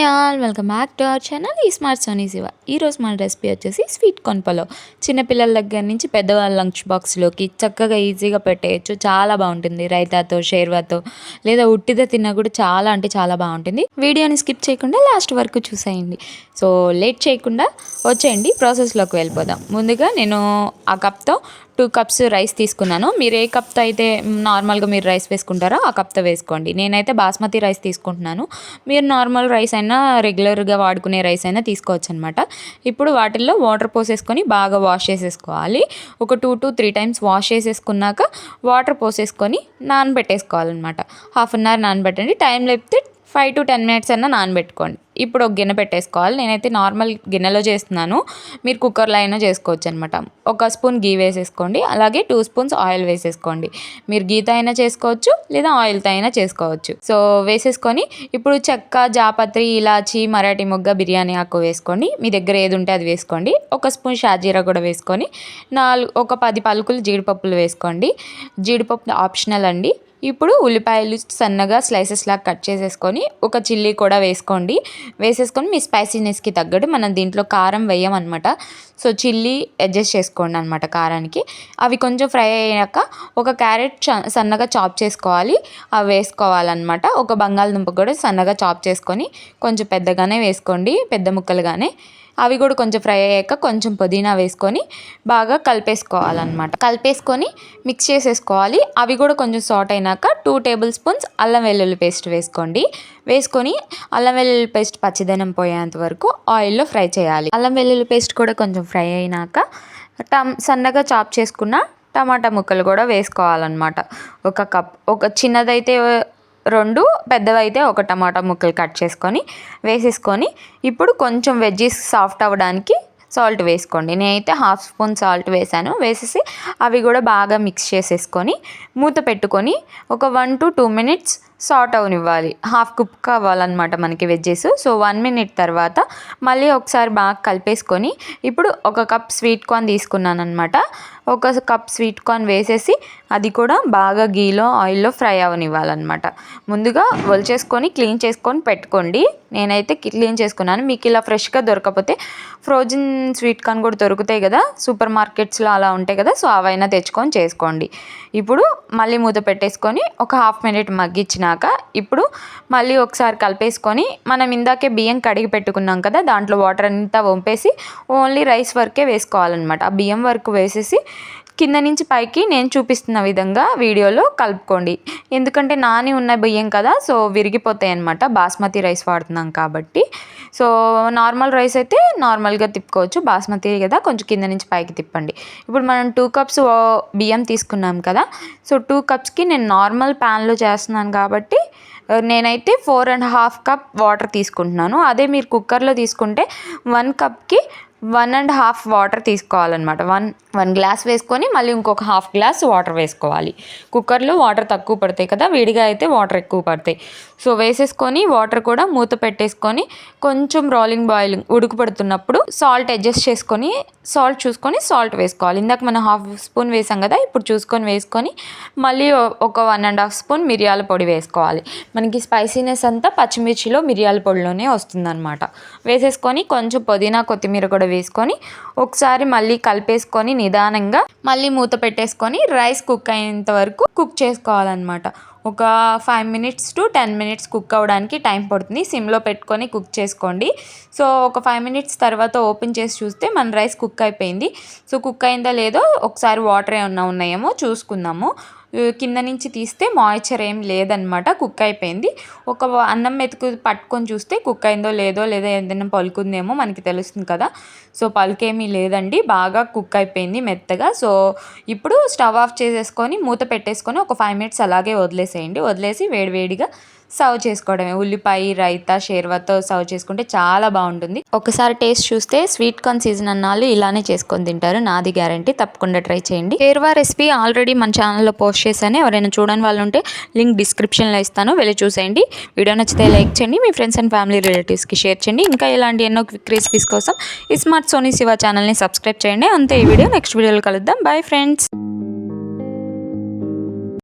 Hi all welcome back to our channel ఈ smart Soni Shiva. ఈరోజు మన రెసిపీ వచ్చేసి స్వీట్ కొనపలో చిన్నపిల్లల దగ్గర నుంచి పెద్దవాళ్ళ లంచ్ బాక్స్లోకి చక్కగా ఈజీగా పెట్టేయచ్చు. చాలా బాగుంటుంది రైతాతో షేర్వాతో లేదా ఉట్టిదో తిన్నా కూడా చాలా అంటే చాలా బాగుంటుంది. వీడియోని స్కిప్ చేయకుండా లాస్ట్ వరకు చూసేయండి. సో లేట్ చేయకుండా వచ్చేయండి. ప్రాసెస్లోకి వెళ్ళిపోదాం. ముందుగా నేను ఆ కప్తో టూ కప్స్ రైస్ తీసుకున్నాను. మీరు ఏ కప్తో అయితే నార్మల్గా మీరు రైస్ వేసుకుంటారో ఆ కప్తో వేసుకోండి. నేనైతే బాస్మతి రైస్ తీసుకుంటున్నాను. మీరు నార్మల్ రైస్ అయినా రెగ్యులర్గా వాడుకునే రైస్ అయినా తీసుకోవచ్చు అనమాట ఇప్పుడు వాటిల్లో వాటర్ పోసేసుకొని బాగా వాష్ చేసేసుకోవాలి. ఒక two to three times wash చేసేసుకున్నాక water పోసేసుకొని నానబెట్టేసుకోవాలన్నమాట. హాఫ్ అన్ అవర్ నానబెట్టండి. టైం లేపితే ఫైవ్ టు టెన్ మినిట్స్ అన్నా నానబెట్టుకోండి. ఇప్పుడు ఒక గిన్నె పెట్టేసుకోవాలి. నేనైతే నార్మల్ గిన్నెలో చేస్తున్నాను. మీరు కుక్కర్లో అయినా చేసుకోవచ్చు అనమాట ఒక స్పూన్ గీ వేసేసుకోండి. అలాగే టూ స్పూన్స్ ఆయిల్ వేసేసుకోండి. మీరు గీతో అయినా చేసుకోవచ్చు లేదా ఆయిల్తో అయినా చేసుకోవచ్చు. సో వేసేసుకొని ఇప్పుడు చెక్క జాపత్రి ఇలాచి మరాఠీ మొగ్గ బిర్యానీ ఆకు వేసుకోండి. మీ దగ్గర ఏది ఉంటే అది వేసుకోండి. ఒక స్పూన్ షాజీరా కూడా వేసుకొని నాలుగు ఒక పది పలుకులు జీడిపప్పులు వేసుకోండి. జీడిపప్పు ఆప్షనల్ అండి. ఇప్పుడు ఉల్లిపాయలు సన్నగా స్లైసెస్ లాగా కట్ చేసేసుకొని ఒక చిల్లీ కూడా వేసుకోండి. వేసేసుకొని మీ స్పైసీనెస్కి తగ్గట్టు మనం దీంట్లో కారం వేయమన్నమాట. సో చిల్లీ అడ్జస్ట్ చేసుకోండి అనమాట కారానికి. అవి కొంచెం ఫ్రై అయ్యాక ఒక క్యారెట్ సన్నగా చాప్ చేసుకోవాలి. అవి వేసుకోవాలన్నమాట. ఒక బంగాళదుంప కూడా సన్నగా చాప్ చేసుకొని కొంచెం పెద్దగానే వేసుకోండి. పెద్ద ముక్కలుగానే. అవి కూడా కొంచెం ఫ్రై అయ్యాక కొంచెం పుదీనా వేసుకొని బాగా కలిపేసుకోవాలన్నమాట. కలిపేసుకొని మిక్స్ చేసేసుకోవాలి. అవి కూడా కొంచెం సాట్ అయినాక టూ టేబుల్ స్పూన్స్ అల్లం వెల్లుల్లి పేస్ట్ వేసుకోండి. వేసుకొని అల్లం వెల్లుల్లి పేస్ట్ పచ్చిదనం పోయేంత వరకు ఆయిల్లో ఫ్రై చేయాలి. అల్లం వెల్లుల్లి పేస్ట్ కూడా కొంచెం ఫ్రై అయినాక టమ్ సన్నగా చాప్ చేసుకున్న టమాటా ముక్కలు కూడా వేసుకోవాలన్నమాట. ఒక కప్ ఒక చిన్నదైతే రెండు పెద్దవైతే ఒక టమాటా ముక్కలు కట్ చేసుకొని వేసేసుకొని ఇప్పుడు కొంచెం వెజ్జీస్ సాఫ్ట్ అవ్వడానికి సాల్ట్ వేసుకోండి. నేనైతే హాఫ్ స్పూన్ సాల్ట్ వేసాను. వేసేసి అవి కూడా బాగా మిక్స్ చేసేసుకొని మూత పెట్టుకొని ఒక one to two minutes saute అవనివ్వాలి. Half cook కావాలన్నమాట మనకి వెజ్జెస్. సో వన్ మినిట్ తర్వాత మళ్ళీ ఒకసారి బాగా కలిపేసుకొని ఇప్పుడు ఒక కప్ స్వీట్ కార్న్ తీసుకున్నాను అనమాట ఒక కప్ స్వీట్ కార్న్ వేసేసి అది కూడా బాగా గీలో ఆయిల్లో ఫ్రై అవనివ్వాలన్నమాట. ముందుగా ఒలిచేసుకొని క్లీన్ చేసుకొని పెట్టుకోండి. నేనైతే క్లీన్ చేసుకున్నాను. మీకు ఇలా ఫ్రెష్గా దొరకకపోతే ఫ్రోజన్ స్వీట్ కార్న్ కూడా దొరుకుతాయి కదా? సూపర్ మార్కెట్స్లో అలా ఉంటాయి కదా? సో అవైనా తెచ్చుకొని చేసుకోండి. ఇప్పుడు మళ్ళీ మూత పెట్టేసుకొని ఒక హాఫ్ మినిట్ మగ్గించిన అయిపోయినాక ఇప్పుడు మళ్ళీ ఒకసారి కలిపేసుకొని మనం ఇందాకే బియ్యం కడిగి పెట్టుకున్నాం కదా దాంట్లో వాటర్ అంతా వంపేసి ఓన్లీ రైస్ వరకే వేసుకోవాలన్నమాట. ఆ బియ్యం వరకు వేసేసి కింద నుంచి పైకి నేను చూపిస్తున్న విధంగా వీడియోలో కలుపుకోండి. ఎందుకంటే నాని ఉన్న బియ్యం కదా సో విరిగిపోతాయి అనమాట బాస్మతి రైస్ వాడుతున్నాం కాబట్టి. సో నార్మల్ రైస్ అయితే నార్మల్గా తిప్పుకోవచ్చు. బాస్మతి కదా కొంచెం కింద నుంచి పైకి తిప్పండి. ఇప్పుడు మనం టూ కప్స్ బియ్యం తీసుకున్నాం కదా సో టూ కప్స్కి నేను నార్మల్ ప్యాన్లో చేస్తున్నాను కాబట్టి నేనైతే four and half cup water తీసుకుంటున్నాను. అదే మీరు కుక్కర్లో తీసుకుంటే వన్ కప్కి వన్ అండ్ హాఫ్ వాటర్ తీసుకోవాలన్నమాట. వన్ వన్ గ్లాస్ వేసుకొని మళ్ళీ ఇంకొక హాఫ్ గ్లాస్ వాటర్ వేసుకోవాలి. కుక్కర్లో వాటర్ తక్కువ పడతాయి కదా విడిగా అయితే వాటర్ ఎక్కువ పడతాయి. సో వేసేసుకొని వాటర్ కూడా మూత పెట్టేసుకొని కొంచెం రోలింగ్ బాయిలింగ్ ఉడుకు పడుతున్నప్పుడు సాల్ట్ అడ్జస్ట్ చేసుకొని సాల్ట్ చూసుకొని సాల్ట్ వేసుకోవాలి. ఇందాక మనం హాఫ్ స్పూన్ వేసాం కదా ఇప్పుడు చూసుకొని వేసుకొని మళ్ళీ ఒక వన్ అండ్ హాఫ్ స్పూన్ మిరియాల పొడి వేసుకోవాలి. మనకి స్పైసీనెస్ అంతా పచ్చిమిర్చిలో మిరియాల పొడిలోనే వస్తుందన్నమాట. వేసేసుకొని కొంచెం పుదీనా కొత్తిమీర కూడా వేసుకొని ఒకసారి మళ్ళీ కలిపేసుకొని నిదానంగా మళ్ళీ మూత పెట్టేసుకొని రైస్ కుక్ అయ్యేంత వరకు కుక్ చేసుకోవాలన్నమాట. ఒక five minutes to ten minutes cook అవ్వడానికి టైం పడుతుంది. సిమ్లో పెట్టుకొని కుక్ చేసుకోండి. సో ఒక ఫైవ్ మినిట్స్ తర్వాత ఓపెన్ చేసి చూస్తే మన రైస్ కుక్ అయిపోయింది. సో కుక్ అయిందా లేదో ఒకసారి వాటర్ ఏమన్నా ఉన్నాయేమో చూసుకుందాము. కింద నుంచి తీస్తే మాయిశ్చర్ ఏం లేదనమాట కుక్ అయిపోయింది. ఒక అన్నం మెతుకు పట్టుకొని చూస్తే కుక్ అయిందో లేదో లేదా ఏదైనా పలుకుందేమో మనకి తెలుస్తుంది కదా. సో పలుకేమీ లేదండి బాగా కుక్ అయిపోయింది మెత్తగా. సో ఇప్పుడు స్టవ్ ఆఫ్ చేసేసుకొని మూత పెట్టేసుకొని ఒక ఫైవ్ మినిట్స్ అలాగే వదిలేసేయండి. వదిలేసి వేడివేడిగా సర్వ్ చేసుకోవడమే. ఉల్లిపాయ రైతా షేర్వాతో సర్వ్ చేసుకుంటే చాలా బాగుంటుంది. ఒకసారి టేస్ట్ చూస్తే స్వీట్ కార్న్ సీజన్ అన్నాళ్ళు ఇలానే చేసుకొని తింటారు. నాది గ్యారంటీ తప్పకుండా ట్రై చేయండి. షేర్వా రెసిపీ ఆల్రెడీ మన ఛానల్లో పోస్ట్ పోస్ట్ చేశాను. ఎవరైనా చూడని వాళ్ళు ఉంటే లింక్ డిస్క్రిప్షన్లో ఇస్తాను. వెళ్ళి చూసేయండి. వీడియో నచ్చితే లైక్ చేయండి. మీ ఫ్రెండ్స్ అండ్ ఫ్యామిలీ రిలేటివ్స్కి షేర్ చేయండి. ఇంకా ఇలాంటి ఎన్నో క్విక్ రెసిపీస్ కోసం ఈ స్మార్ట్ సోనీ శివ ఛానల్ని సబ్స్క్రైబ్ చేయండి. అంతే ఈ వీడియో నెక్స్ట్ వీడియోలో కలుద్దాం. Bye friends